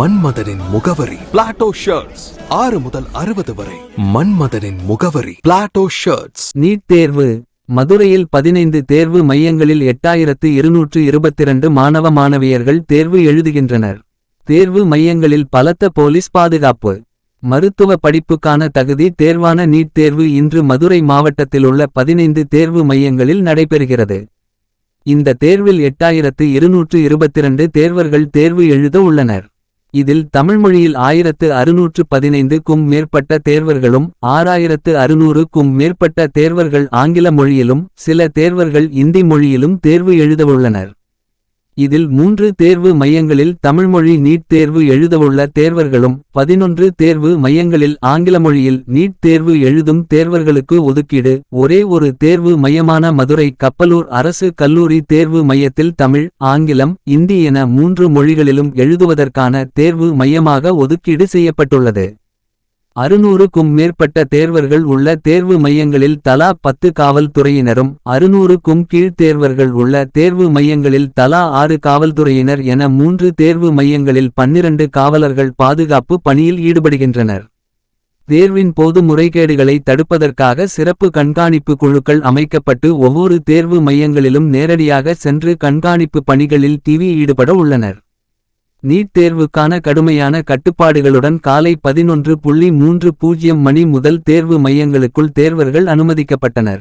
மன்மதனின் முகவரி. Plato shirts ஆறு முதல் அறுபது வரை. மன்மதனின் முகவரி. பிளாட்டோ ஷர்ட்ஸ் நீட் தேர்வு. மதுரையில் பதினைந்து தேர்வு மையங்களில் எட்டாயிரத்து இருநூற்று இருபத்திரண்டு மாணவ மாணவியர்கள் தேர்வு எழுதுகின்றனர். தேர்வு மையங்களில் பலத்த போலீஸ் பாதுகாப்பு. மருத்துவ படிப்புக்கான தகுதி தேர்வான நீட் தேர்வு இன்று மதுரை மாவட்டத்திலுள்ள பதினைந்து தேர்வு மையங்களில் நடைபெறுகிறது. இந்த தேர்வில் எட்டாயிரத்து இருநூற்று இருபத்திரண்டு தேர்வர்கள் தேர்வு எழுத உள்ளனர். இதில் தமிழ்மொழியில் ஆயிரத்து அறுநூற்று பதினைந்துக்கும் மேற்பட்ட தேர்வர்களும் ஆறாயிரத்து அறுநூறுக்கும் மேற்பட்ட தேர்வர்கள் ஆங்கில மொழியிலும் சில தேர்வர்கள் இந்தி மொழியிலும் தேர்வு எழுதவுள்ளனர். இதில் மூன்று தேர்வு மையங்களில் தமிழ்மொழி நீட் தேர்வு எழுதவுள்ள தேர்வர்களும் பதினொன்று தேர்வு மையங்களில் ஆங்கில மொழியில் நீட் தேர்வு எழுதும் தேர்வர்களுக்கு ஒதுக்கீடு. ஒரே ஒரு தேர்வு மையமான மதுரை கப்பலூர் அரசு கல்லூரி தேர்வு மையத்தில் தமிழ் ஆங்கிலம் இந்தி என மூன்று மொழிகளிலும் எழுதுவதற்கான தேர்வு மையமாக ஒதுக்கீடு செய்யப்பட்டுள்ளது. அறுநூறுக்கும் மேற்பட்ட தேர்வர்கள் உள்ள தேர்வு மையங்களில் தலா பத்து காவல்துறையினரும் அறுநூறுக்கும் கீழ் தேர்வர்கள் உள்ள தேர்வு மையங்களில் தலா ஆறு காவல்துறையினர் என மூன்று தேர்வு மையங்களில் பன்னிரண்டு காவலர்கள் பாதுகாப்பு பணியில் ஈடுபடுகின்றனர். தேர்வின் போது முறைகேடுகளை தடுப்பதற்காக சிறப்பு கண்காணிப்பு குழுக்கள் அமைக்கப்பட்டு ஒவ்வொரு தேர்வு மையங்களிலும் நேரடியாக சென்று கண்காணிப்பு பணிகளில் திவி ஈடுபட உள்ளனர். நீட் தேர்வுக்கான கடுமையான கட்டுப்பாடுகளுடன் காலை பதினொன்று புள்ளி மூன்று பூஜ்ஜியம் மணி முதல் தேர்வு மையங்களுக்குள் தேர்வர்கள் அனுமதிக்கப்பட்டனர்.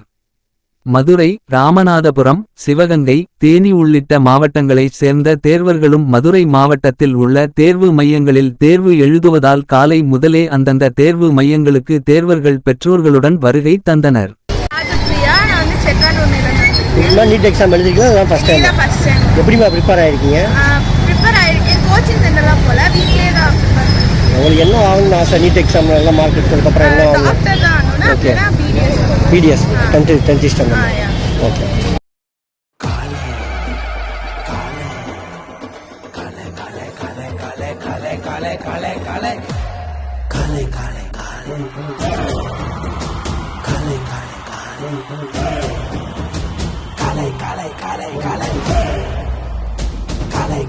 மதுரை ராமநாதபுரம் சிவகங்கை தேனி உள்ளிட்ட மாவட்டங்களைச் சேர்ந்த தேர்வர்களும் மதுரை மாவட்டத்தில் உள்ள தேர்வு மையங்களில் தேர்வு எழுதுவதால் காலை முதலே அந்தந்த தேர்வு மையங்களுக்கு தேர்வர்கள் பெற்றோர்களுடன் வருகை தந்தனர். நீட் எக்ஸாம் எழுதிருக்கீங்க ஃபஸ்ட் டைம் எப்படிமா ப்ரிப்பேர் ஆயிருக்கீங்க? ப்ரிப்பேர் ஆயிருக்கேன். கோச்சிங் சென்டர்லாம் போல வீட்லயே தான் உங்களுக்கு என்ன ஆகணும்னு ஆசை நீட் எக்ஸாம் நல்லா மார்க் எடுத்ததுக்கப்புறம் என்ன ஆகணும் டாக்டர் தான் ஆகணும்னா Okay.